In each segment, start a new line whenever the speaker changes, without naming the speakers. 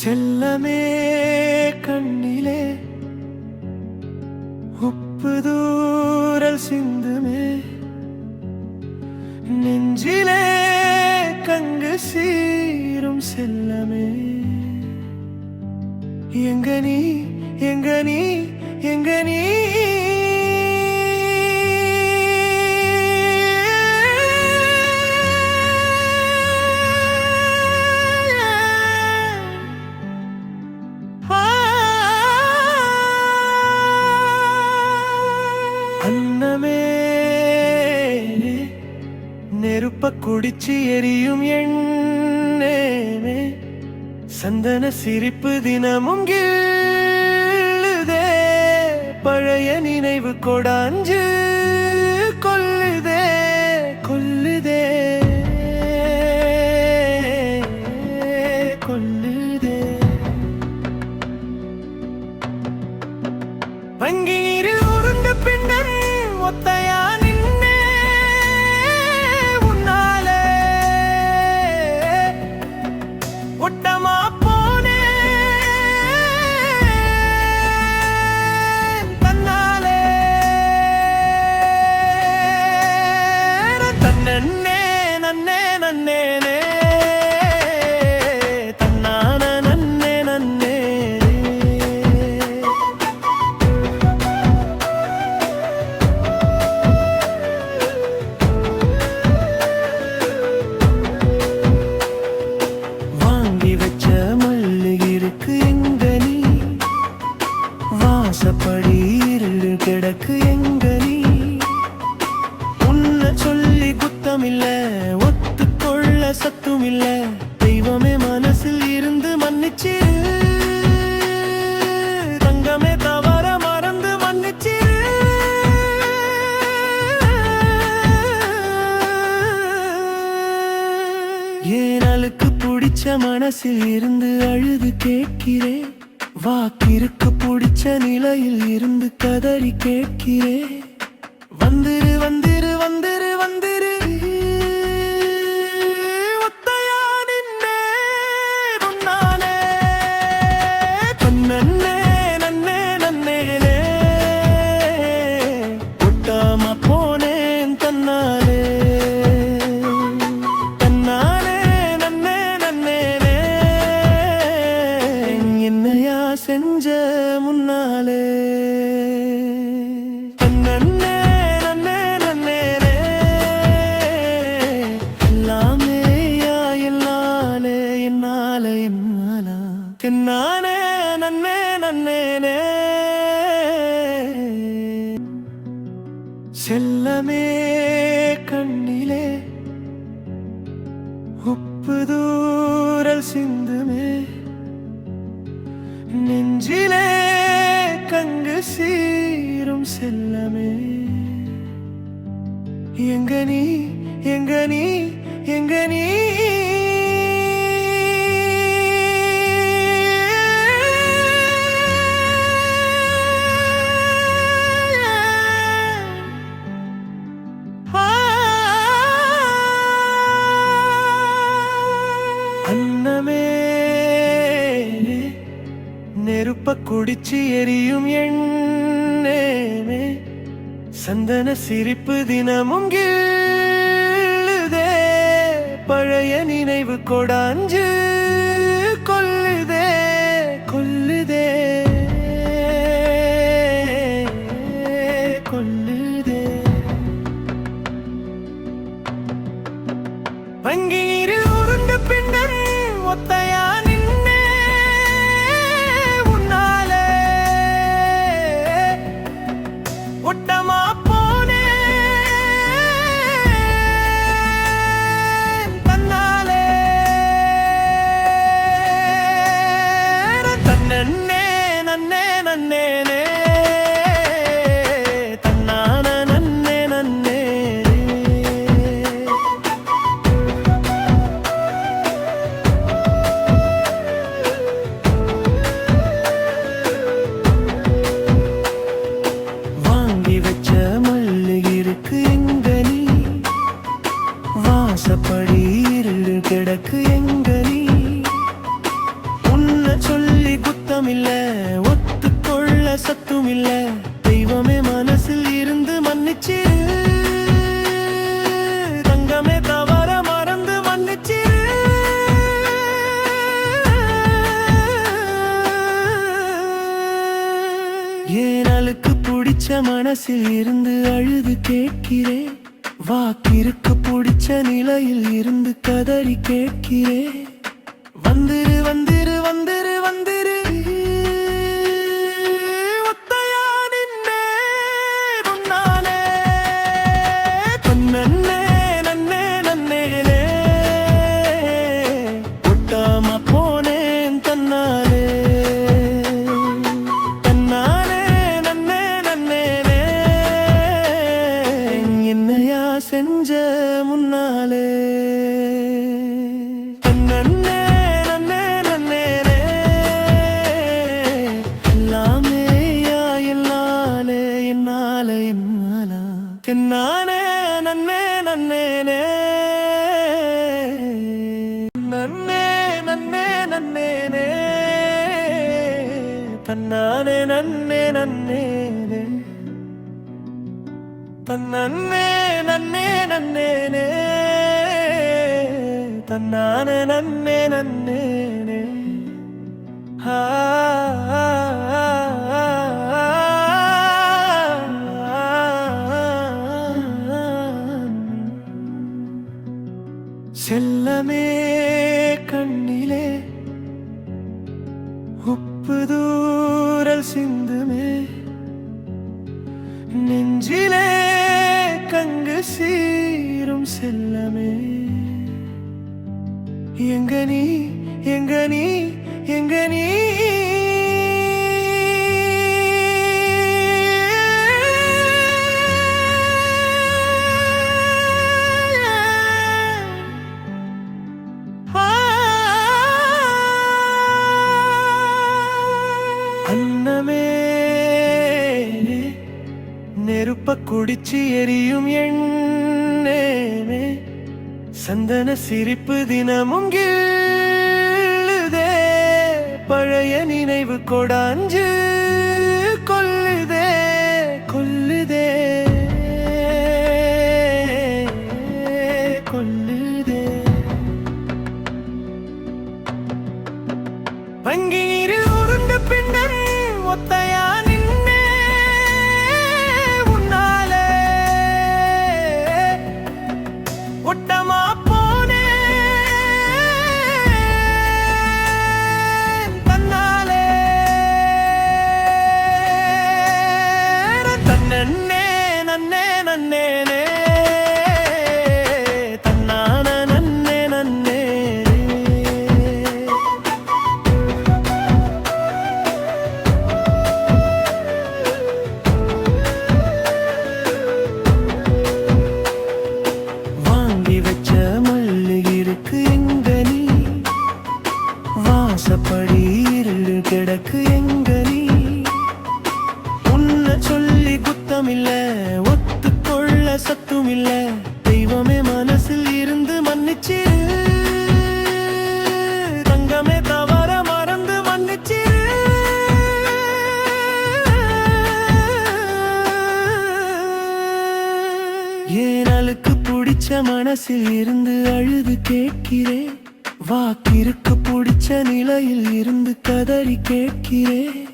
செல்லமே கண்ணிலே உப்பு தூரல் சிந்துமே. நெஞ்சிலே கங்கு சீரும் செல்லமே. எங்க நீ எங்க நீ எங்க நீ? நெருப்ப எரியும் எண்ணேமே சந்தன சிரிப்பு தினமும் கிள்ளுதே. பழைய நினைவு கொடாஞ்சு கொள்ளுதே. ஏனலுக்கு பிடிச்ச மனசில் இருந்து அழுது கேட்கிறேன். வாக்கிற்கு பிடிச்ச நிலையில் இருந்து கதறி கேட்கிறேன். செல்லமே கண்ணிலே உப்பு தூரல் சிந்துமே. நெஞ்சிலே கங்கு சீரும் செல்லமே. எங்க நீ எங்க நீ எங்க நீ? பிச்சு எரியும் எண்ணேமே சந்தன சிரிப்பு தினமும் கீழுதே பழைய நினைவு கொடாஞ்சு ஏனலுக்கு பிடிச்ச மனசில் இருந்து அழுது கேட்கிறேன். வாக்கிற்கு பிடிச்ச நிலையில் இருந்து கதறி கேட்கிறேன். வந்து നന്നേനെ തന്നേ നന്നേ നന്നേനെ തന്നാനെ നന്നേ നന്നേനെ ഹാ. ചെല്ലമേ കണ്ണിലേ எங்க நீ? எங்க நீ? எங்க நீ? அன்னமே நெருப்ப குடிச்சு எரியும் எண்ணேனே சந்தன சிரிப்பு தினமும் கீழுதே பழைய நினைவு கொடாஞ்சு கொல்லுதே கொல்லுதே. பிடிச்ச மனசில் இருந்து அழுது கேட்கிறேன். வாக்கிற்கு பிடிச்ச நிலையில் இருந்து கதறி கேட்கிறேன்.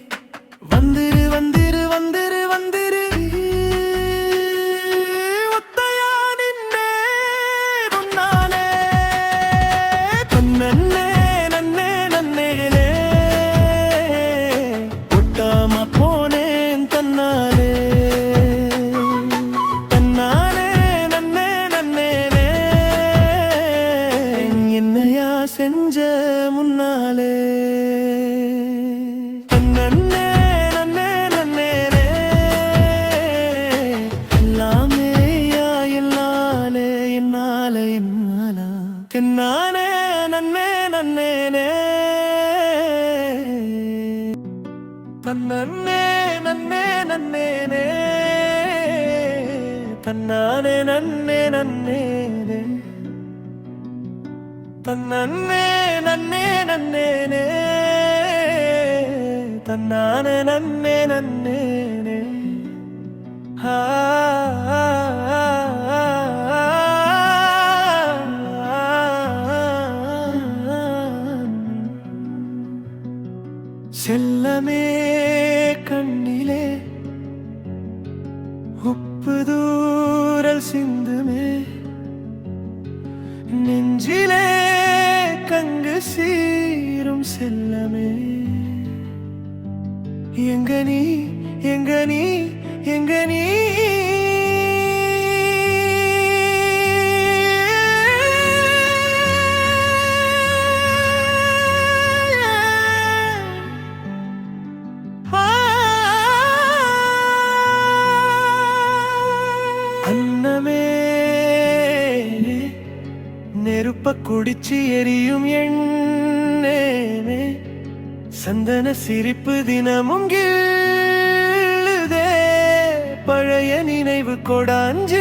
தன்னே நன்னே நன்னேனே தன்னானே நன்னே நன்னேனே தன்னே நன்னே நன்னேனே தன்னானே நன்னே நன்னேனே ஆ செல்லமே சிரிப்பு தினமும் கீழுதே. பழைய நினைவு கொடாஞ்சு.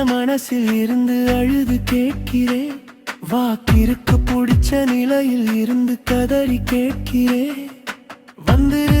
மனசில் இருந்து அழுது கேட்கிறேன். வாக்கிற்கு பிடிச்ச நிலையில் இருந்து கதறி கேட்கிறேன். வந்து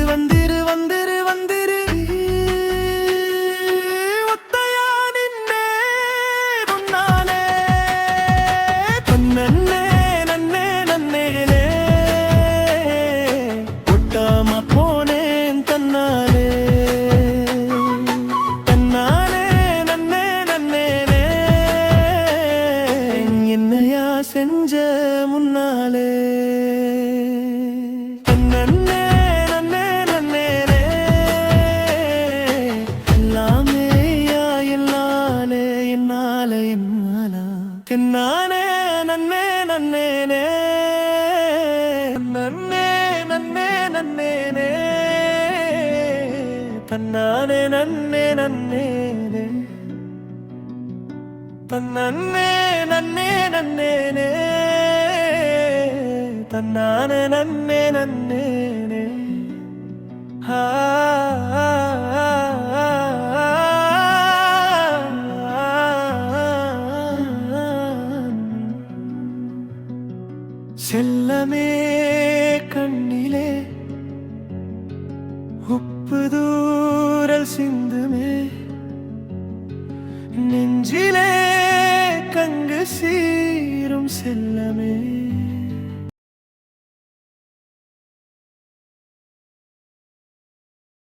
ഞാനേ നന്നേ നന്നേനേ നന്നേ നന്നേ നന്നേനേ പന്നാനെ നന്നേ നന്നേനേ പന്നന്നേ നന്നേ നന്നേനേ തന്നാനെ നന്നേ നന്നേനേ ഹാ.